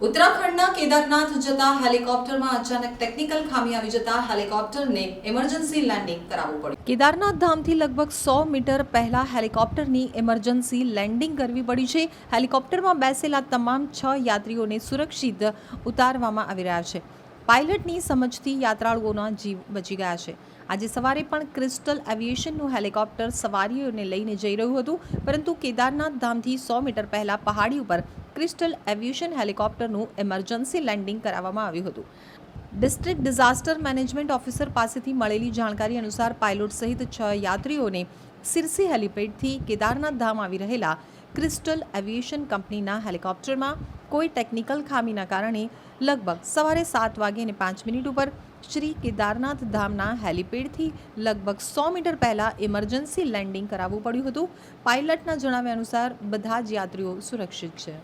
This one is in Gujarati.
કેદારનાથ જતા હેલિકોપ્ટરમાં અચાનક ટેકનિકલ ખામી આવી જતા હેલિકોપ્ટરને ઇમરજન્સી લેન્ડિંગ કરાવવું પડ્યું. કેદારનાથ ધામથી લગભગ સો મીટર પહેલા હેલિકોપ્ટરની ઇમરજન્સી લેન્ડિંગ કરવી પડી છે. હેલિકોપ્ટરમાં બેસેલા તમામ છ યાત્રીઓને સુરક્ષિત ઉતારવામાં આવી રહ્યા છે. પાયલટની સમજથી યાત્રાળુઓના જીવ બચી ગયા છે. આજે સવારે પણ ક્રિસ્ટલ એવિએશનનું હેલિકોપ્ટર સવારીઓને લઈને જઈ રહ્યું હતું, પરંતુ કેદારનાથ ધામથી સો મીટર પહેલાં પહાડી ઉપર ક્રિસ્ટલ એવિએશન હેલિકોપ્ટરનું ઇમરજન્સી લેન્ડિંગ કરાવવામાં આવ્યું હતું. ડિસ્ટ્રિક્ટ ડિઝાસ્ટર મેનેજમેન્ટ ઓફિસર પાસેથી મળેલી જાણકારી અનુસાર પાયલોટ સહિત છ યાત્રીઓને સિરસી હેલિપેડથી કેદારનાથ ધામ આવી રહેલા ક્રિસ્ટલ એવિએશન કંપનીના હેલિકોપ્ટરમાં કોઈ ટેકનિકલ ખામીના કારણે લગભગ સવારે સાત વાગે અને પાંચ મિનિટ ઉપર શ્રી કેદારનાથ ધામના હેલિપેડથી લગભગ સો મીટર પહેલાં ઇમરજન્સી લેન્ડિંગ કરાવવું પડ્યું હતું. પાયલટના જણાવ્યા અનુસાર બધા જ યાત્રીઓ સુરક્ષિત છે.